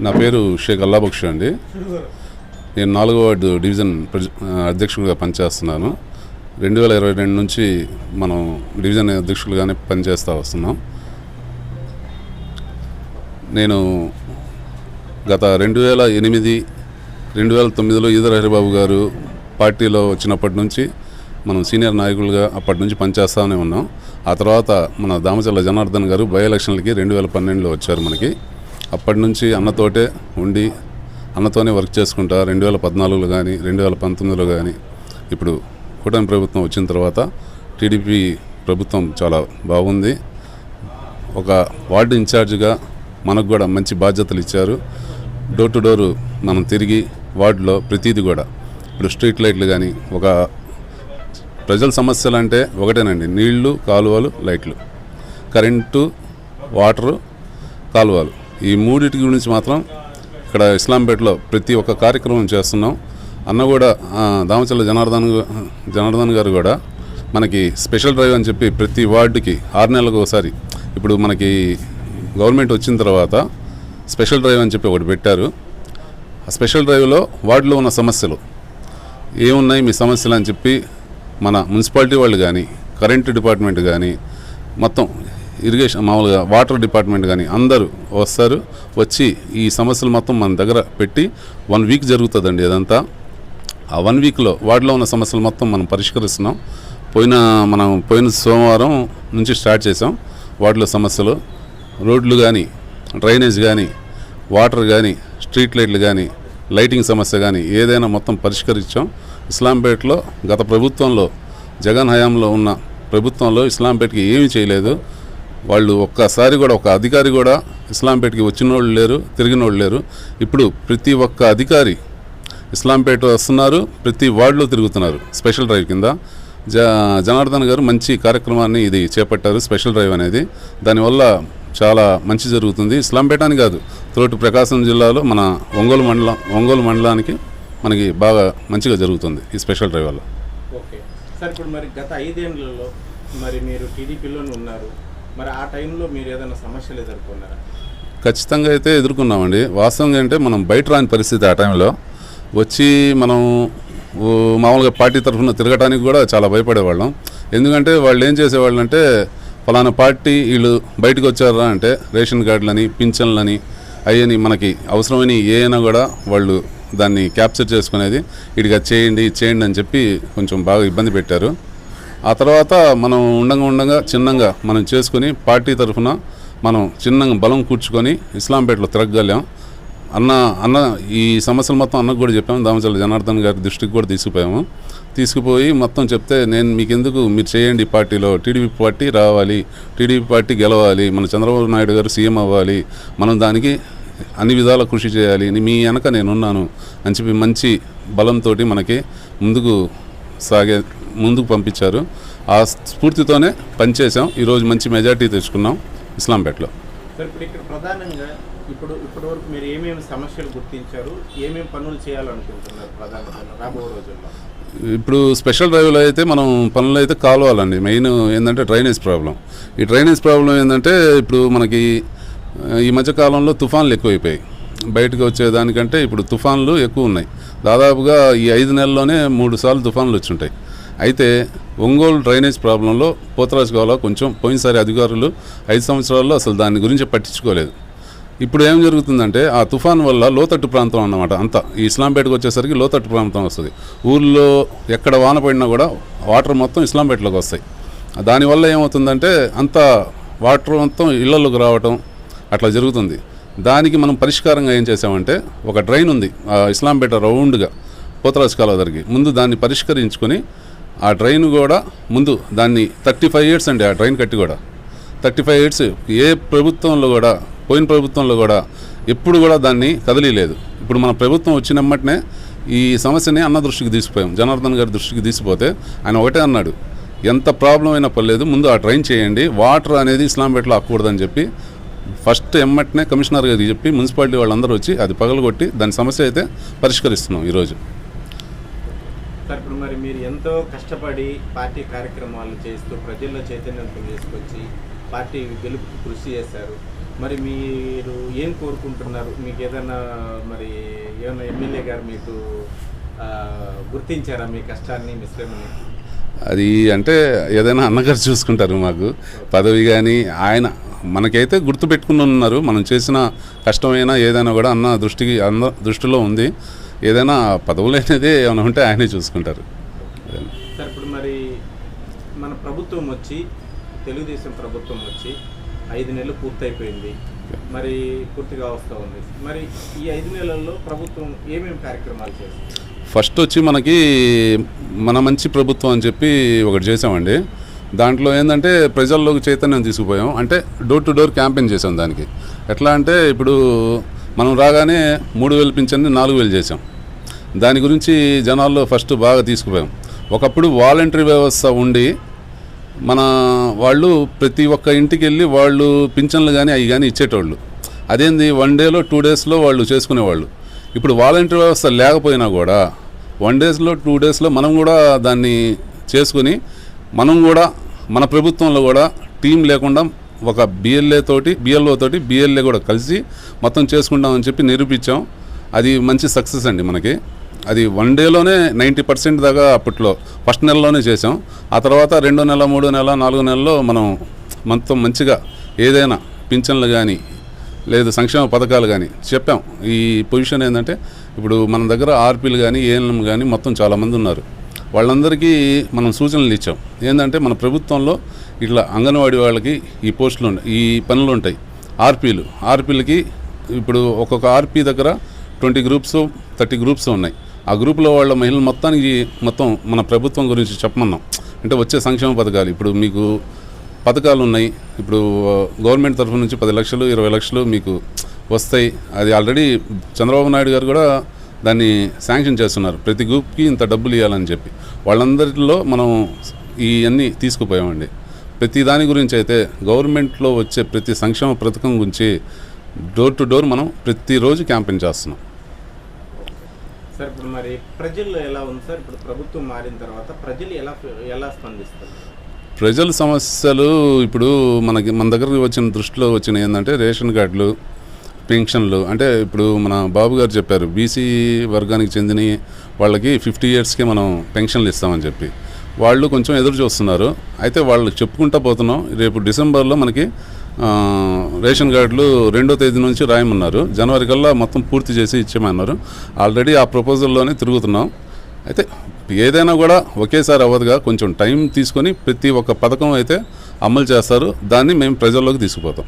నా పేరు షేక్ అల్లాబక్ష అండి. నేను నాలుగో వార్డు డివిజన్ ప్రెసి- అధ్యక్షుడిగా పనిచేస్తున్నాను. రెండు వేల ఇరవై రెండు నుంచి మనం డివిజన్ అధ్యక్షులుగానే పనిచేస్తూ వస్తున్నాం. నేను గత రెండు వేల ఎనిమిది రెండు వేల తొమ్మిదిలో ఈదర హరిబాబు గారు పార్టీలో వచ్చినప్పటి నుంచి మనం సీనియర్ నాయకులుగా అప్పటి నుంచి పనిచేస్తూనే ఉన్నాం. ఆ తర్వాత మన దామచల్ల జనార్దన్ గారు బై ఎలక్షన్లకి రెండు వేల పన్నెండులో వచ్చారు మనకి. అప్పటి నుంచి అన్నతోటే ఉండి అన్నతోనే వర్క్ చేసుకుంటా. రెండు వేల పద్నాలుగులో కానీ రెండు వేల పంతొమ్మిదిలో కానీ ఇప్పుడు కూటమి ప్రభుత్వం వచ్చిన తర్వాత టీడీపీ ప్రభుత్వం చాలా బాగుంది. ఒక వార్డు ఇన్ఛార్జ్గా మనకు కూడా మంచి బాధ్యతలు ఇచ్చారు. డోర్ టు డోరు మనం తిరిగి వార్డులో ప్రతిదీ కూడా. ఇప్పుడు స్ట్రీట్ లైట్లు కానీ ఒక ప్రజల సమస్యలు అంటే ఒకటేనండి. నీళ్ళు కాలువలు లైట్లు. కరెంటు వాటరు కాలువలు. ఈ మూడింటి గురించి మాత్రం ఇక్కడ ఇస్లాంపేటలో ప్రతి ఒక్క కార్యక్రమం చేస్తున్నాం. అన్న కూడా దామచల్ల జనార్దన్ జనార్దన్ గారు కూడా మనకి స్పెషల్ డ్రైవ్ అని చెప్పి ప్రతి వార్డుకి ఆరు నెలలకు ఒకసారి ఇప్పుడు మనకి గవర్నమెంట్ వచ్చిన తర్వాత స్పెషల్ డ్రైవ్ అని చెప్పి ఒకటి పెట్టారు. ఆ స్పెషల్ డ్రైవ్లో వార్డులో ఉన్న సమస్యలు. ఏమున్నాయి మీ సమస్యలు అని చెప్పి మన మున్సిపాలిటీ వాళ్ళు కానీ కరెంటు డిపార్ట్మెంట్ కానీ మొత్తం ఇరిగేషన్ మామూలుగా వాటర్ డిపార్ట్మెంట్ కానీ అందరూ వస్తారు వచ్చి ఈ సమస్యలు మొత్తం మన దగ్గర పెట్టి వన్ వీక్ జరుగుతుందండి అదంతా ఆ వన్ వీక్లో వాటిలో ఉన్న సమస్యలు మొత్తం మనం పరిష్కరిస్తున్నాం. పోయిన మనం పోయిన సోమవారం నుంచి స్టార్ట్ చేసాం వాటిలో సమస్యలు. రోడ్లు కానీ డ్రైనేజ్ కానీ వాటర్ కానీ స్ట్రీట్ లైట్లు కానీ లైటింగ్ సమస్య కానీ ఏదైనా మొత్తం పరిష్కరించాం. ఇస్లాంపేటలో గత ప్రభుత్వంలో జగన్ హయాంలో ఉన్న ప్రభుత్వంలో ఇస్లాంపేటకి ఏమీ చేయలేదు. వాళ్ళు ఒక్కసారి కూడా ఒక అధికారి కూడా ఇస్లాంపేటకి వచ్చిన వాళ్ళు లేరు తిరిగిన వాళ్ళు లేరు. ఇప్పుడు ప్రతి ఒక్క అధికారి ఇస్లాంపేట వస్తున్నారు ప్రతి వార్డులో తిరుగుతున్నారు. స్పెషల్ డ్రైవ్ కింద. జ జనార్దన్ గారు మంచి కార్యక్రమాన్ని ఇది చేపట్టారు స్పెషల్ డ్రైవ్ అనేది. దానివల్ల చాలా మంచి జరుగుతుంది. ఇస్లాంపేట అని కాదు తోటి ప్రకాశం జిల్లాలో మన ఒంగోలు మండలం ఒంగోలు మండలానికి మనకి బాగా మంచిగా జరుగుతుంది ఈ స్పెషల్ డ్రైవ్ వల్ల. ఓకే. సార్ ఇప్పుడు మరి గత ఐదేళ్ళలో మరి మీరు టీడీపీలోనే ఉన్నారు. మరి ఆ టైంలో మీరు ఏదైనా సమస్యలు ఎదుర్కొన్నారా? ఖచ్చితంగా అయితే ఎదుర్కొన్నామండి. వాస్తవంగా అంటే మనం బయట రాని పరిస్థితి ఆ టైంలో. వచ్చి మనం మామూలుగా పార్టీ తరఫున తిరగటానికి కూడా చాలా భయపడేవాళ్ళం. ఎందుకంటే వాళ్ళు ఏం చేసేవాళ్ళు అంటే ఫలానా పార్టీ వీళ్ళు బయటకు వచ్చారా? అంటే రేషన్ కార్డులని పింఛన్లని అయ్యని మనకి అవసరమైన ఏమైనా కూడా వాళ్ళు దాన్ని క్యాప్చర్ చేసుకునేది ఇటుగా చేయండి చేయండి అని చెప్పి కొంచెం బాగా ఇబ్బంది పెట్టారు. ఆ తర్వాత మనం ఉండంగా ఉండంగా చిన్నంగా మనం చేసుకుని పార్టీ తరఫున మనం చిన్నంగా బలం కూర్చుకొని ఇస్లాంపేటలో తిరగగలిగాం. అన్న అన్న ఈ సమస్యలు మొత్తం అన్నకు కూడా చెప్పాము దామచల్ల జనార్దన్ గారి దృష్టికి కూడా తీసుకుపోయాము. తీసుకుపోయి మొత్తం చెప్తే నేను మీకు ఎందుకు మీరు చేయండి పార్టీలో టీడీపీ పార్టీ రావాలి టీడీపీ పార్టీ గెలవాలి మన చంద్రబాబు నాయుడు గారు సీఎం అవ్వాలి మనం దానికి అన్ని విధాల కృషి చేయాలి మీ వెనక నేనున్నాను అని చెప్పి మంచి బలంతో మనకి ముందుకు సాగే ముందుకు పంపించారు. ఆ స్ఫూర్తితోనే పనిచేసాం ఈరోజు మంచి మెజార్టీ తెచ్చుకున్నాం ఇస్లాంపేటలో. ఇప్పుడు ఇక్కడ ప్రధానంగా ఇప్పుడు ఇప్పటి వరకు మీరు ఏమేమి సమస్యలు గుర్తించారు? ఏమేమి పనులు చేయాలనుకుంటున్నారు ప్రధానంగా రాబో రోజుల్లో? ఇప్పుడు స్పెషల్ డ్రైవ్లో అయితే మనం పనులు అయితే కాలువాలండి. మెయిన్ ఏంటంటే డ్రైనేజ్ ప్రాబ్లం. ఈ డ్రైనేజ్ ప్రాబ్లం ఏంటంటే ఇప్పుడు మనకి ఈ మధ్య కాలంలో తుఫాన్లు ఎక్కువైపోయాయి. బయటకు వచ్చేదానికంటే ఇప్పుడు తుఫాన్లు ఎక్కువ ఉన్నాయి. దాదాపుగా ఈ ఐదు నెలల్లోనే మూడు సార్లు తుఫాన్లు వచ్చి ఉంటాయి అయితే ఒంగోలు డ్రైనేజ్ ప్రాబ్లంలో పోతరాజు గోవాలో కొంచెం పోయినసారి అధికారులు ఐదు సంవత్సరాల్లో అసలు దాని గురించి పట్టించుకోలేదు. ఇప్పుడు ఏం జరుగుతుందంటే ఆ తుఫాన్ వల్ల లోతట్టు ప్రాంతం అన్నమాట అంతా. ఈ ఇస్లాంపేటకు వచ్చేసరికి లోతట్టు ప్రాంతం వస్తుంది. ఊళ్ళో ఎక్కడ వాన పడినా కూడా వాటర్ మొత్తం ఇస్లాంపేటలోకి వస్తాయి. దానివల్ల ఏమవుతుందంటే అంత వాటర్ మొత్తం ఇళ్ళలోకి రావటం అట్లా జరుగుతుంది. దానికి మనం పరిష్కారంగా ఏం చేసామంటే ఒక డ్రైన్ ఉంది ఆ ఇస్లాంపేట రౌండ్గా పోతరాజు కాలువ దగ్గరికి ముందు దాన్ని పరిష్కరించుకొని ఆ డ్రైన్ కూడా ముందు దాన్ని థర్టీ ఫైవ్ ఇయర్స్ అండి ఆ డ్రైన్ కట్టి కూడా. థర్టీ ఫైవ్ ఇయర్స్ ఏ ప్రభుత్వంలో కూడా పోయిన ప్రభుత్వంలో కూడా ఎప్పుడు కూడా దాన్ని కదలీలేదు. ఇప్పుడు మన ప్రభుత్వం వచ్చినమ్మటనే ఈ సమస్యని అన్న దృష్టికి తీసుకుపోయాం జనార్దన్ గారి దృష్టికి తీసిపోతే ఆయన ఒకటే అన్నాడు ఎంత ప్రాబ్లం అయినా పర్లేదు ముందు ఆ ట్రైన్ చేయండి వాటర్ అనేది ఇస్లాంపేటలో ఆకూడదని చెప్పి ఫస్ట్ ఎమ్మటనే కమిషనర్ గారికి చెప్పి మున్సిపాలిటీ వాళ్ళందరూ వచ్చి అది పగలగొట్టి దాని సమస్య అయితే పరిష్కరిస్తున్నాం ఈరోజు. ఇప్పుడు మరి మీరు ఎంతో కష్టపడి పార్టీ కార్యక్రమాలు చేస్తూ ప్రజల్లో చైతన్యం తీసుకొచ్చి పార్టీ గెలుపుకి కృషి చేశారు. మరి మీరు ఏం కోరుకుంటున్నారు? మీకు ఏదైనా మరి ఏమైనా ఎమ్మెల్యే గారు మీకు గుర్తించారా మీ కష్టాన్ని మీ శ్రమని అది అంటే ఏదైనా అన్నగారు చూసుకుంటారు మాకు. పదవి కానీ ఆయన మనకైతే గుర్తుపెట్టుకుని ఉన్నారు. మనం చేసిన కష్టమైనా ఏదైనా కూడా అన్న దృష్టికి అన్న దృష్టిలో ఉంది. ఏదైనా పదవులు అనేది ఏమైనా ఉంటే ఆయనే చూసుకుంటారు. సార్ ఇప్పుడు మరి మన ప్రభుత్వం వచ్చి తెలుగుదేశం ప్రభుత్వం వచ్చి ఐదు నెలలు పూర్తయిపోయింది. మరి పూర్తిగా వస్తూ ఉంది. మరి ఈ ఐదు నెలల్లో ప్రభుత్వం ఏమేమి కార్యక్రమాలు చేస్తుంది? ఫస్ట్ వచ్చి మనకి మన మంచి ప్రభుత్వం అని చెప్పి ఒకటి చేసామండి దాంట్లో ఏంటంటే ప్రజల్లోకి చైతన్యం తీసుకుపోయాం. అంటే డోర్ టు డోర్ క్యాంపెయిన్ చేసాం దానికి. ఎట్లా అంటే ఇప్పుడు మనం రాగానే మూడు వేలు పింఛన్ని నాలుగు వేలు చేసాం దాని గురించి జనాల్లో ఫస్ట్ బాగా తీసుకుపోయాం. ఒకప్పుడు వాలంటరీ వ్యవస్థ ఉండి మన వాళ్ళు ప్రతి ఒక్క ఇంటికి వెళ్ళి వాళ్ళు పింఛన్లు కానీ అవి కానీ ఇచ్చేటోళ్ళు. అదేంది? వన్ డేలో టూ డేస్లో వాళ్ళు చేసుకునేవాళ్ళు. ఇప్పుడు వాలంటీర్ వ్యవస్థ లేకపోయినా కూడా వన్ డేస్లో టూ డేస్లో మనం కూడా దాన్ని చేసుకుని మనం కూడా మన ప్రభుత్వంలో కూడా టీం లేకుండా ఒక బిఎల్ఏ తోటి బిఎల్ఓ తోటి బిఎల్ఏ కూడా కలిసి మొత్తం చేసుకుంటామని చెప్పి నిరూపించాం. అది మంచి సక్సెస్ అండి మనకి. అది వన్ డేలోనే నైంటీ పర్సెంట్ దాకా అప్పట్లో ఫస్ట్ నెలలోనే చేసాం ఆ తర్వాత రెండో నెల మూడో నెల నాలుగో నెలలో మనం మొత్తం మంచిగా ఏదైనా పింఛన్లు కానీ లేదు సంక్షేమ పథకాలు కానీ చెప్పాం. ఈ పొజిషన్ ఏంటంటే ఇప్పుడు మన దగ్గర ఆర్పీలు కానీ ఏఎన్ఎం కానీ మొత్తం చాలామంది ఉన్నారు. వాళ్ళందరికీ మనం సూచనలు ఇచ్చాం. ఏంటంటే మన ప్రభుత్వంలో ఇట్లా అంగన్వాడీ వాళ్ళకి ఈ పోస్టులు ఈ పనులు ఉంటాయి. ఆర్పీలు ఆర్పీలకి ఇప్పుడు ఒక్కొక్క ఆర్పీ దగ్గర ట్వంటీ గ్రూప్స్ థర్టీ గ్రూప్స్ ఉన్నాయి. ఆ గ్రూప్లో వాళ్ళ మహిళలు మొత్తానికి మొత్తం మన ప్రభుత్వం గురించి చెప్పమన్నాం. అంటే వచ్చే సంక్షేమ పథకాలు ఇప్పుడు మీకు పథకాలు ఉన్నాయి. ఇప్పుడు గవర్నమెంట్ తరఫు నుంచి పది లక్షలు ఇరవై లక్షలు మీకు వస్తాయి. అది ఆల్రెడీ చంద్రబాబు నాయుడు గారు కూడా దాన్ని శాంక్షన్ చేస్తున్నారు. ప్రతి గ్రూప్కి ఇంత డబ్బులు ఇవ్వాలని చెప్పి. వాళ్ళందరిలో మనం ఇవన్నీ తీసుకుపోయామండి. ప్రతి దాని గురించి అయితే గవర్నమెంట్లో వచ్చే ప్రతి సంక్షేమ పథకం గురించి డోర్ టు డోర్ మనం ప్రతిరోజు క్యాంపెయిన్ చేస్తున్నాం. సార్ ఇప్పుడు మరి ప్రజల్లో ఎలా ఉంది సార్? ఇప్పుడు ప్రభుత్వం మారిన తర్వాత ప్రజలు ఎలా ఎలా స్పందిస్తారు? ప్రజల సమస్యలు ఇప్పుడు మనకి మన దగ్గర వచ్చిన దృష్టిలో వచ్చిన ఏంటంటే రేషన్ కార్డులు పెన్షన్లు. అంటే ఇప్పుడు మన బాబు గారు చెప్పారు బీసీ వర్గానికి చెందిన వాళ్ళకి ఫిఫ్టీ ఇయర్స్కి మనం పెన్షన్లు ఇస్తామని చెప్పి. వాళ్ళు కొంచెం ఎదురు చూస్తున్నారు. అయితే వాళ్ళు చెప్పుకుంటా పోతున్నాం రేపు డిసెంబర్లో మనకి రేషన్ కార్డులు రెండో తేదీ నుంచి రాయమన్నారు. జనవరి కల్లా మొత్తం పూర్తి చేసి ఇచ్చేయమన్నారు. ఆల్రెడీ ఆ ప్రపోజల్లోనే తిరుగుతున్నాం. అయితే ఏదైనా కూడా ఒకేసారి అవ్వదుగా కొంచెం టైం తీసుకొని ప్రతి ఒక్క పథకం అయితే అమలు చేస్తారు. దాన్ని మేము ప్రజల్లోకి తీసుకుపోతాం.